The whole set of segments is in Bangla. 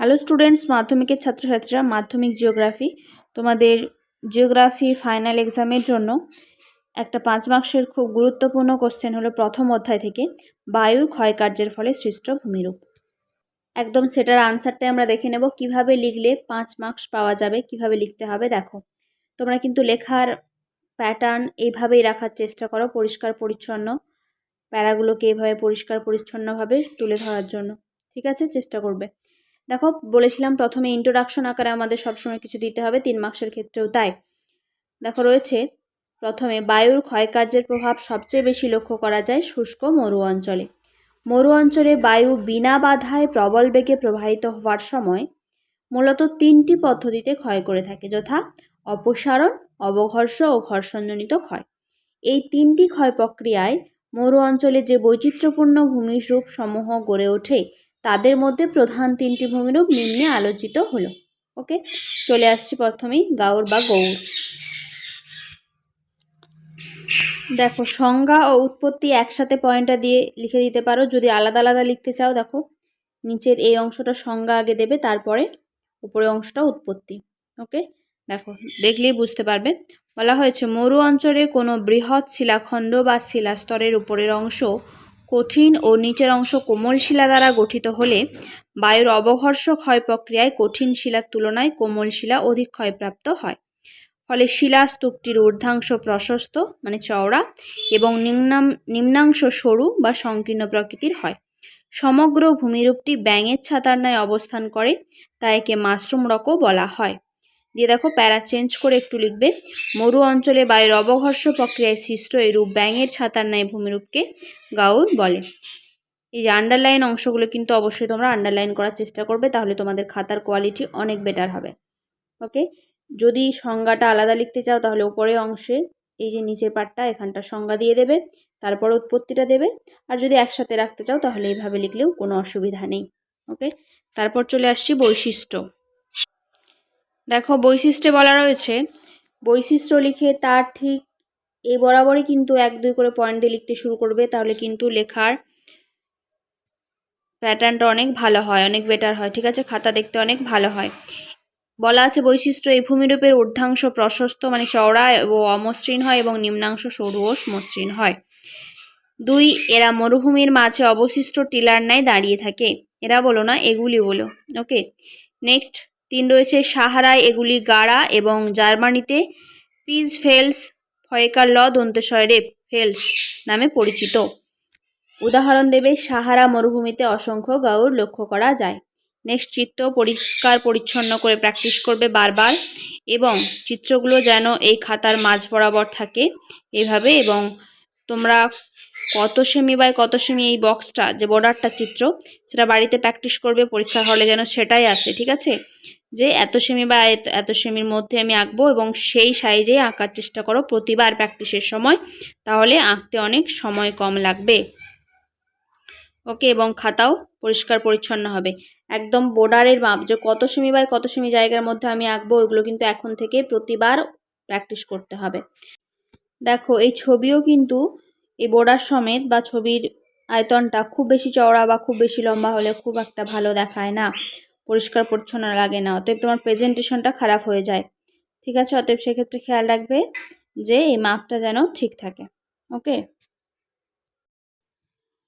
হ্যালো স্টুডেন্টস মাধ্যমিকের ছাত্রছাত্রীরা, মাধ্যমিক জিওগ্রাফি তোমাদের জিওগ্রাফি ফাইনাল এক্সামের জন্য একটা পাঁচ মার্কসের খুব গুরুত্বপূর্ণ কোশ্চেন হলো প্রথম অধ্যায় থেকে বায়ুর ক্ষয়কার্যের ফলে সৃষ্ট ভূমিরূপ। একদম সেটার আনসারটাই আমরা দেখে নেব। কীভাবে লিখলে পাঁচ মার্কস পাওয়া যাবে, কীভাবে লিখতে হবে, দেখো। তোমরা কিন্তু লেখার প্যাটার্ন এইভাবেই রাখার চেষ্টা করো, পরিষ্কার পরিচ্ছন্ন, প্যারাগুলোকে এইভাবে পরিষ্কার পরিচ্ছন্নভাবে তুলে ধরার জন্য। ঠিক আছে? চেষ্টা করবে। দেখো, বলেছিলাম প্রথমে ইন্ট্রোডাকশন আকারে আমাদের সবসময় কিছু দিতে হবে, তিন মার্কসের ক্ষেত্রেও তাই। দেখো, রয়েছে প্রথমে বায়ুর ক্ষয়কার্যের প্রভাব সবচেয়ে বেশি লক্ষ্য করা যায় শুষ্ক মরু অঞ্চলে। মরু অঞ্চলে বায়ু বিনা বাধায় প্রবল বেগে প্রবাহিত হওয়ার সময় মূলত তিনটি পদ্ধতিতে ক্ষয় করে থাকে, যথা অপসারণ, অবঘর্ষ ও ঘর্ষণজনিত ক্ষয়। এই তিনটি ক্ষয় প্রক্রিয়ায় মরু অঞ্চলে যে বৈচিত্র্যপূর্ণ ভূমিরূপ সমূহ গড়ে ওঠে তাদের মধ্যে প্রধান তিনটি ভূমিরূপ নিম্নে আলোচিত হলো। ওকে, চলে আসছি প্রথমেই, গাউর বা গৌর দেখো, সংজ্ঞা ও উৎপত্তি একসাথে পয়েন্টটা দিয়ে লিখে দিতে পারো। যদি আলাদা আলাদা লিখতে চাও, দেখো, নিচের এই অংশটা সংজ্ঞা আগে দেবে, তারপরে উপরের অংশটা উৎপত্তি। ওকে, দেখো, দেখলেই বুঝতে পারবে। বলা হয়েছে, মরু অঞ্চলে কোনো বৃহৎ শিলাখণ্ড বা শিলাস্তরের উপরের অংশ কঠিন ও নিচের অংশ কোমল শিলা দ্বারা গঠিত হলে বায়ুর অবঘর্ষ ক্ষয় প্রক্রিয়ায় কঠিন শিলার তুলনায় কোমল শিলা অধিক ক্ষয়প্রাপ্ত হয়। ফলে শিলাস্তূপটির ঊর্ধ্বাংশ প্রশস্ত মানে চওড়া, এবং নিম্নাম, নিম্নাংশ সরু বা সংকীর্ণ প্রকৃতির হয়। সমগ্র ভূমিরূপটি ব্যাঙের ছাতার ন্যায় অবস্থান করে, তাই একে মাশরুম রকও বলা হয়। দিয়ে দেখো প্যারা চেঞ্জ করে একটু লিখবে। মরু অঞ্চলে বায়ুর অবঘর্ষ প্রক্রিয়ায় সৃষ্ট এরূপ ব্যাঙের ছাতার ন্যায় ভূমিরূপকে গাউর বলে। এই যে আন্ডারলাইন অংশগুলো কিন্তু অবশ্যই তোমরা আন্ডারলাইন করার চেষ্টা করবে, তাহলে তোমাদের খাতার কোয়ালিটি অনেক বেটার হবে। ওকে যদি সংজ্ঞাটা আলাদা লিখতে চাও, তাহলে উপরে অংশে এই যে নিচের পাটটা, এখানটা সংজ্ঞা দিয়ে দেবে, তারপর উৎপত্তিটা দেবে। আর যদি একসাথে রাখতে চাও, তাহলে এইভাবে লিখলেও কোনো অসুবিধা নেই। ওকে তারপর চলে আসছি বৈশিষ্ট্য। দেখো, বৈশিষ্ট্যে বলা রয়েছে, বৈশিষ্ট্য লিখে তার ঠিক এই বরাবরই কিন্তু এক, দুই করে পয়েন্ট দিয়ে লিখতে শুরু করবে, তাহলে কিন্তু লেখার প্যাটার্নটা অনেক ভালো হয়, অনেক বেটার হয়, ঠিক আছে? খাতা দেখতে অনেক ভালো হয়। বলা আছে বৈশিষ্ট্য, এই ভূমিরূপের ঊর্ধ্বাংশ প্রশস্ত মানে চওড়া ও অমসৃণ হয় এবং নিম্নাংশ সরু ও মসৃণ হয়। দুই, এরা মরুভূমির মাঝে অবশিষ্ট টিলার ন্যায় দাঁড়িয়ে থাকে। এরা বলো না, এগুলি বলো। ওকে নেক্সট তিন রয়েছে সাহারায় এগুলি গাড়া এবং জার্মানিতে পিজ ফেলস ফয়েকার ল দন্তেশ্বরে ফেলস নামে পরিচিত। উদাহরণ দেবে, সাহারা মরুভূমিতে অসংখ্য গাউর লক্ষ্য করা যায়। নেক্সট চিত্র পরিষ্কার পরিচ্ছন্ন করে প্র্যাকটিস করবে বারবার এবং চিত্রগুলো যেন এই খাতার মাঝ বরাবর থাকে এভাবে এবং তোমরা কত সেমি বাই কত সেমি এই বক্সটা যে বর্ডারটা চিত্র, সেটা বাড়িতে প্র্যাকটিস করবে, পরীক্ষার হলে যেন সেটাই আসে, ঠিক আছে? যে এত সেমি বা এত সেমির মধ্যে আমি আঁকবো এবং সেই সাইজে আঁকার চেষ্টা করো প্রতিবার প্র্যাকটিসের সময়, তাহলে আঁকতে অনেক সময় কম লাগবে। ওকে, এবং খাতাও পরিষ্কার পরিচ্ছন্ন হবে। একদম বর্ডারের মাপ, যে কত সেমি বাই কত সেমি জায়গার মধ্যে আমি আঁকবো ওইগুলো কিন্তু এখন থেকে প্রতিবার প্র্যাকটিস করতে হবে। দেখো, এই ছবিও কিন্তু এই বোর্ডার সমেত বা ছবির আয়তনটা খুব বেশি চওড়া বা খুব বেশি লম্বা হলে খুব একটা ভালো দেখায় না। পরিষ্কার, পরিচ্ছন্ন লাগে না। অতএব তোমার প্রেজেন্টেশনটা খারাপ হয়ে যায়। ঠিক আছে? অতএব সেক্ষেত্রে খেয়াল রাখবে যে এই মাপটা যেন ঠিক থাকে। ওকে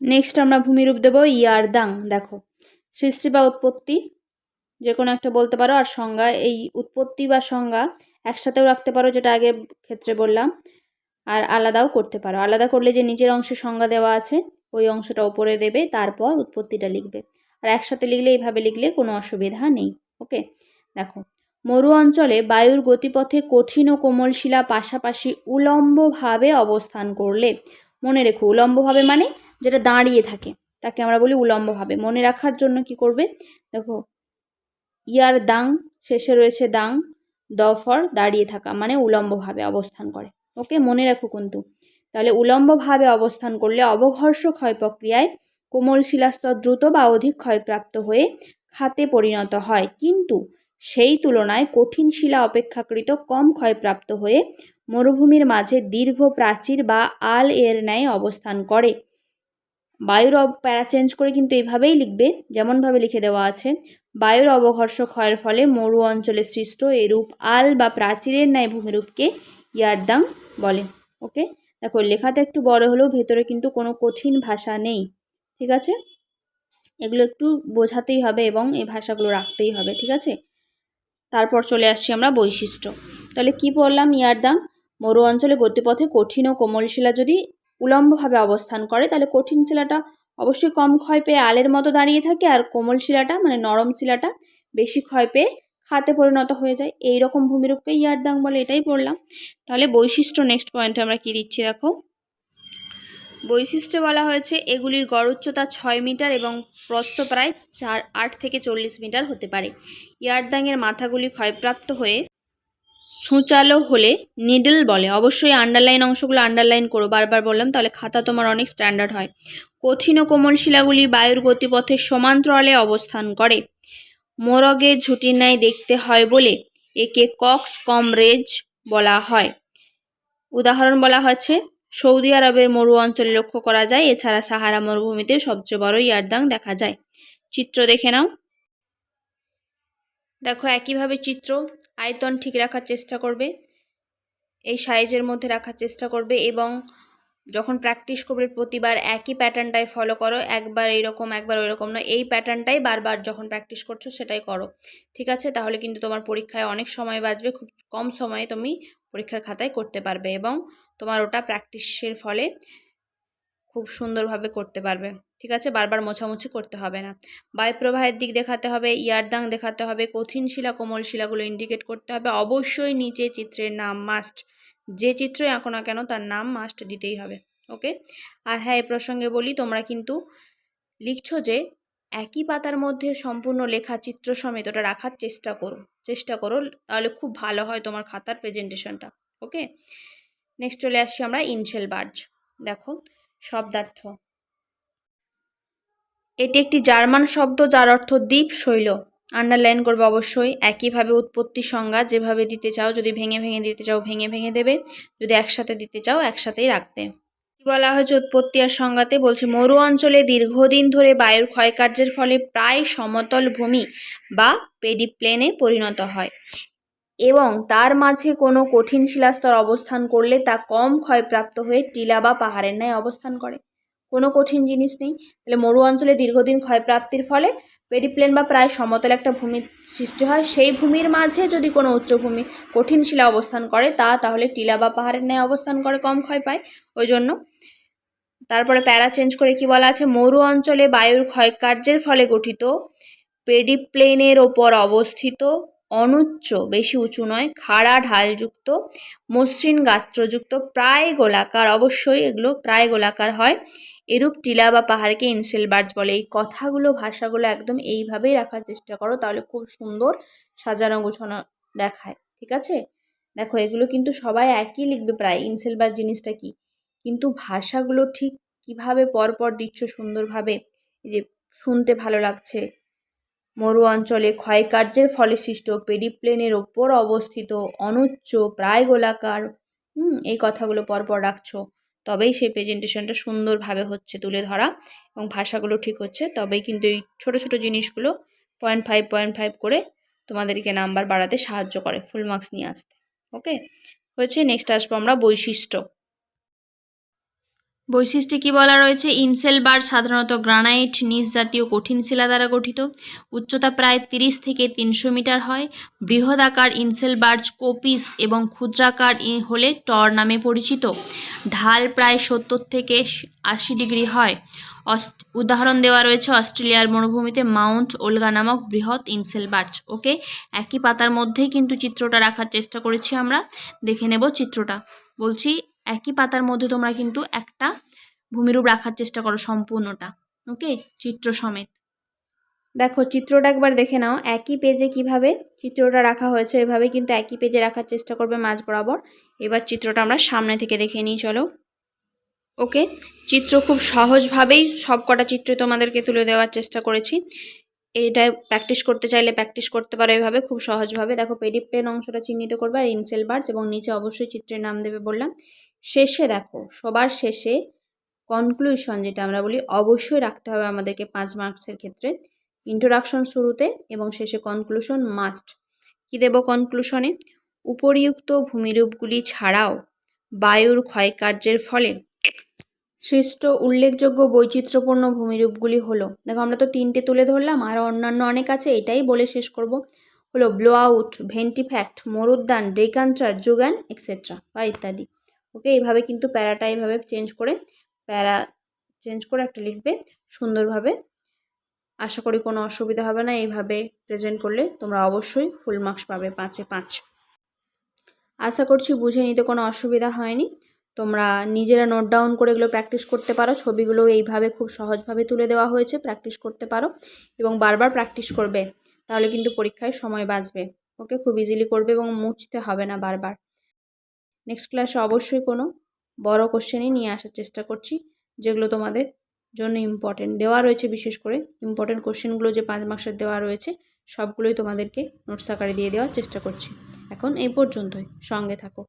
নেক্সট আমরা ভূমিরূপ দেবো ইয়ারদাং। দেখো, সৃষ্টি বা উৎপত্তি যে কোনো একটা বলতে পারো, আর সংজ্ঞা, এই উৎপত্তি বা সংজ্ঞা একসাথেও রাখতে পারো, যেটা আগের ক্ষেত্রে বললাম, আর আলাদাও করতে পারো। আলাদা করলে যে নিজের অংশে সংজ্ঞা দেওয়া আছে, ওই অংশটা ওপরে দেবে, তারপর উৎপত্তিটা লিখবে। আর একসাথে লিখলে, এইভাবে লিখলে কোনো অসুবিধা নেই ওকে দেখো, মরু অঞ্চলে বায়ুর গতিপথে কঠিন ও কোমল শিলা পাশাপাশি উলম্বভাবে অবস্থান করলে, মনে রেখো, উলম্বভাবে মানে যেটা দাঁড়িয়ে থাকে, তাকে আমরা বলি উলম্বভাবে। মনে রাখার জন্য কি করবে? দেখো, ইয়ার দাং, শেষে রয়েছে দাং দফর দাঁড়িয়ে থাকা মানে উলম্বভাবে অবস্থান করে ওকে মনে রাখো কিন্তু। তাহলে উলম্বভাবে অবস্থান করলে অবঘর্ষ ক্ষয় প্রক্রিয়ায় কোমল শিলাস্তর দ্রুত বা অধিক ক্ষয়প্রাপ্ত হয়ে খাতে পরিণত হয়। কিন্তু সেই তুলনায় কঠিন শিলা অপেক্ষাকৃত কম ক্ষয়প্রাপ্ত হয়ে মরুভূমির মাঝে দীর্ঘ প্রাচীর বা আল এর ন্যায় অবস্থান করে। বায়ুর প্যারা চেঞ্জ করে কিন্তু এইভাবেই লিখবে, যেমনভাবে লিখে দেওয়া আছে, বায়ুর অবঘর্ষ ক্ষয়ের ফলে মরু অঞ্চলে সৃষ্ট এরূপ আল বা প্রাচীরের ন্যায় ভূমিরূপকে ইয়ারদাং বলে। ওকে? দেখো, লেখাটা একটু বড় হলেও ভেতরে কিন্তু কোনো কঠিন ভাষা নেই। ঠিক আছে? এগুলো একটু বোঝাতেই হবে এবং এই ভাষাগুলো রাখতেই হবে, ঠিক আছে? তারপর চলে আসছি আমরা বৈশিষ্ট্য। তাহলে কি বললাম? ইয়ারদাং মরু অঞ্চলে গতিপথে কঠিন ও কোমল শিলা যদি উলম্বভাবে অবস্থান করে, তাহলে কঠিন শিলাটা অবশ্যই কম ক্ষয় পেয়ে আলের মতো দাঁড়িয়ে থাকে আর কোমল শিলাটা মানে নরম শিলাটা, বেশি ক্ষয় পেয়ে খাতে পরিণত হয়ে যায়। এই রকম ভূমিরূপকে ইয়ারদাং বলে এটাই পড়লাম তাহলে বৈশিষ্ট্য নেক্সট পয়েন্টে আমরা কি দিচ্ছি দেখো? বৈশিষ্ট্যে বলা হয়েছে, এগুলির গড় উচ্চতা ছয় মিটার এবং প্রস্থ প্রায় চার, আট থেকে চল্লিশ মিটার হতে পারে। ইয়ারদাংয়ের মাথাগুলি ক্ষয়প্রাপ্ত হয়ে সূচালো হলে নিডল বলে। অবশ্যই আন্ডারলাইন অংশগুলো আন্ডারলাইন করো। বারবার বললাম, তাহলে খাতা তোমার অনেক স্ট্যান্ডার্ড হয়। কঠিন ও কোমল শিলাগুলি বায়ুর গতিপথে সমান্তরালে অবস্থান করে। মোরগের ঝুঁটির ন্যায় দেখতে হয় বলে একে কক্স কমরেজ বলা হয়। উদাহরণ বলা হয়েছে সৌদি আরবের মরু অঞ্চলে লক্ষ্য করা যায়, এছাড়া সাহারা মরুভূমিতে সবচেয়ে বড় ইয়ারদাং দেখা যায়। চিত্র দেখে নাও। দেখো, একইভাবে চিত্র। আয়তন ঠিক রাখার চেষ্টা করবে। এই সাইজের মধ্যে রাখার চেষ্টা করবে এবং যখন প্র্যাকটিস করবে প্রতিবার একই প্যাটার্নটাই ফলো করো। একবার এইরকম, একবার ওই রকম না এই প্যাটার্নটাই বারবার যখন প্র্যাকটিস করছ সেটাই করো। ঠিক আছে? তাহলে কিন্তু তোমার পরীক্ষায় অনেক সময় বাঁচবে। খুব কম সময়ে তুমি পরীক্ষার খাতায় করতে পারবে এবং তোমার ওটা প্র্যাকটিসের ফলে খুব সুন্দরভাবে করতে পারবে। ঠিক আছে? বারবার মোছামুছি করতে হবে না। বায়ুপ্রবাহের দিক দেখাতে হবে, ইয়ারদাং দেখাতে হবে, কঠিন শিলা, কোমল শিলাগুলো ইন্ডিকেট করতে হবে। অবশ্যই নিচে চিত্রের নাম মাস্ট যে চিত্রই আঁকো না কেন তার নাম মাস্ট দিতেই হবে। ওকে আর হ্যাঁ এ প্রসঙ্গে বলি, তোমরা কিন্তু লিখছো যে একই পাতার মধ্যে সম্পূর্ণ লেখা চিত্র সমেত ওটা রাখার চেষ্টা করো চেষ্টা করো, তাহলে খুব ভালো হয় তোমার খাতার প্রেজেন্টেশনটা ওকে নেক্সট চলে আসছি আমরা ইনশেল বার্জ, দেখো, শব্দার্থ। এটি একটি জার্মান শব্দ যার অর্থ দ্বীপ শৈল। আন্ডারলাইন করবে অবশ্যই একইভাবে উৎপত্তি সংজ্ঞা, যেভাবে দিতে চাও, যদি ভেঙে ভেঙে দিতে চাও, ভেঙে ভেঙে দেবে। যদি একসাথে দিতে চাও, একসাথেই রাখবে। বলা হয়েছে উৎপত্তি আর সংজ্ঞাতে বলছে, মরু অঞ্চলে দীর্ঘদিন ধরে বায়ুর ক্ষয়কার্যের ফলে প্রায় সমতল ভূমি বা পেডিপ্লেনে পরিণত হয় এবং তার মাঝে কোনো কঠিন শিলাস্তর অবস্থান করলে তা কম ক্ষয়প্রাপ্ত হয়ে টিলা বা পাহাড়ের ন্যায় অবস্থান করে। কোনো কঠিন জিনিস নেই। তাহলে মরু অঞ্চলে দীর্ঘদিন ক্ষয়প্রাপ্তির ফলে পেডিপ্লেন বা প্রায় সমতল একটা ভূমির সৃষ্টি হয়। সেই ভূমির মাঝে যদি কোনো উচ্চভূমি কঠিন শিলা অবস্থান করে, তা তাহলে টিলা বা পাহাড়ের ন্যায় অবস্থান করে, কম ক্ষয় পায়। ওই জন্য তারপরে প্যারা চেঞ্জ করে কি বলা আছে? মরু অঞ্চলে বায়ুর ক্ষয়কার্যের ফলে গঠিত পেডিপ্লেনের ওপর অবস্থিত অনুচ্চ, বেশি উঁচু নয়, খাড়া, ঢালযুক্ত, মসৃণ গাত্রযুক্ত, প্রায় গোলাকার, অবশ্যই এগুলো প্রায় গোলাকার হয়, এরূপ টিলা বা পাহাড়কে ইনসেল বার্জ বলে। এই কথাগুলো, ভাষাগুলো একদম এইভাবেই রাখার চেষ্টা করো, তাহলে খুব সুন্দর সাজানো গোছানো দেখায়, ঠিক আছে? দেখো, এগুলো কিন্তু সবাই একই লিখবে প্রায়। ইনসেল বার্জ জিনিসটা কি? কিন্তু ভাষাগুলো ঠিক কীভাবে পরপর দিচ্ছ সুন্দরভাবে? যে শুনতে ভালো লাগছে। মরু অঞ্চলে ক্ষয়কার্যের ফলে সৃষ্ট পেডিপ্লেনের ওপর অবস্থিত অনুচ্চ প্রায় গোলাকার হুম, এই কথাগুলো পরপর রাখছো। তবেই সেই প্রেজেন্টেশনটা সুন্দরভাবে হচ্ছে তুলে ধরা এবং ভাষাগুলো ঠিক হচ্ছে। তবেই কিন্তু এই ছোটো ছোটো জিনিসগুলো পয়েন্ট ফাইভ পয়েন্ট ফাইভ করে তোমাদেরকে নাম্বার বাড়াতে সাহায্য করে। ফুল মার্কস নিয়ে আসতে। ওকে হয়েছে নেক্সট আসব আমরা বৈশিষ্ট্য। বৈশিষ্ট্যে কী বলা রয়েছে? ইনসেল বার সাধারণত গ্রানাইট নিজ জাতীয় কঠিন শিলা দ্বারা গঠিত। উচ্চতা প্রায় তিরিশ থেকে তিনশো মিটার হয়। বৃহদাকার ইনসেল বার্জ কোপিস এবং ক্ষুদ্রাকার হলে টর নামে পরিচিত। ঢাল প্রায় সত্তর থেকে আশি ডিগ্রি হয়। উদাহরণ দেওয়া রয়েছে অস্ট্রেলিয়ার মরুভূমিতে মাউন্ট ওলগা নামক বৃহৎ ইনসেল বার্জ ওকে, একই পাতার মধ্যেই কিন্তু চিত্রটা রাখার চেষ্টা করেছি আমরা। দেখে নেব চিত্রটা। বলছি একই পাতার মধ্যে তোমরা কিন্তু একটা ভূমিরূপ রাখার চেষ্টা করো সম্পূর্ণটা ওকে চিত্র সমেত। দেখো, চিত্রটা একবার দেখে নাও। একই পেজে কীভাবে চিত্রটা রাখা হয়েছে, এভাবে কিন্তু একই পেজে রাখার চেষ্টা করবে মাঝ বরাবর। এবার চিত্রটা আমরা সামনে থেকে দেখে নিই, চলো। ওকে চিত্র খুব সহজভাবেই সব কটা চিত্র তোমাদেরকে তুলে দেওয়ার চেষ্টা করেছি। এইটা প্র্যাকটিস করতে চাইলে প্র্যাকটিস করতে পারো এভাবে, খুব সহজভাবে। দেখো পেডিপ্লেন অংশটা চিহ্নিত করবে আর ইনসেল বার্স এবং নিচে অবশ্যই চিত্রের নাম দেবে বললাম। শেষে দেখো, সবার শেষে কনক্লুশন যেটা আমরা বলি, অবশ্যই রাখতে হবে আমাদেরকে পাঁচ মার্কসের ক্ষেত্রে। ইন্ট্রোডাকশন শুরুতে এবং শেষে কনক্লুশন মাস্ট কি দেব কনক্লুশনে উপরিউক্ত ভূমিরূপগুলি ছাড়াও বায়ুর ক্ষয়কার্যের ফলে সৃষ্ট উল্লেখযোগ্য বৈচিত্র্যপূর্ণ ভূমিরূপগুলি হলো, দেখো আমরা তো তিনটে তুলে ধরলাম আরও অন্যান্য অনেক আছে, এটাই বলে শেষ করব। হলো ব্লো আউট ভেন্টিফ্যাক্ট মরুদ্যান ডেকান্টার যুগান এক্সেট্রা বা ইত্যাদি। ওকে এইভাবে কিন্তু প্যারাটা এইভাবে চেঞ্জ করে, প্যারা চেঞ্জ করে একটা লিখবে সুন্দরভাবে। আশা করি কোনো অসুবিধা হবে না, এইভাবে প্রেজেন্ট করলে তোমরা অবশ্যই ফুল মার্কস পাবে পাঁচে পাঁচ। আশা করছি বুঝে নিতে কোনো অসুবিধা হয়নি। তোমরা নিজেরা নোট ডাউন করে এগুলো প্র্যাকটিস করতে পারো, ছবিগুলো এইভাবে খুব সহজভাবে তুলে দেওয়া হয়েছে, প্র্যাকটিস করতে পারো এবং বারবার প্র্যাকটিস করবে, তাহলে কিন্তু পরীক্ষায় সময় বাঁচবে। ওকে খুব ইজিলি করবে এবং মুছতে হবে না বারবার। নেক্সট ক্লাসে অবশ্যই কোনো বড় কোশ্চেনই নিয়ে আসার চেষ্টা করছি, যেগুলো তোমাদের জন্য ইম্পর্টেন্ট দেওয়া রয়েছে বিশেষ করে ইম্পর্টেন্ট কোশ্চেনগুলো যে পাঁচ মার্কসের দেওয়া রয়েছে, সবগুলোই তোমাদেরকে নোটস আকারে দিয়ে দেওয়ার চেষ্টা করছি। এখন এই পর্যন্তই, সঙ্গে থাকো।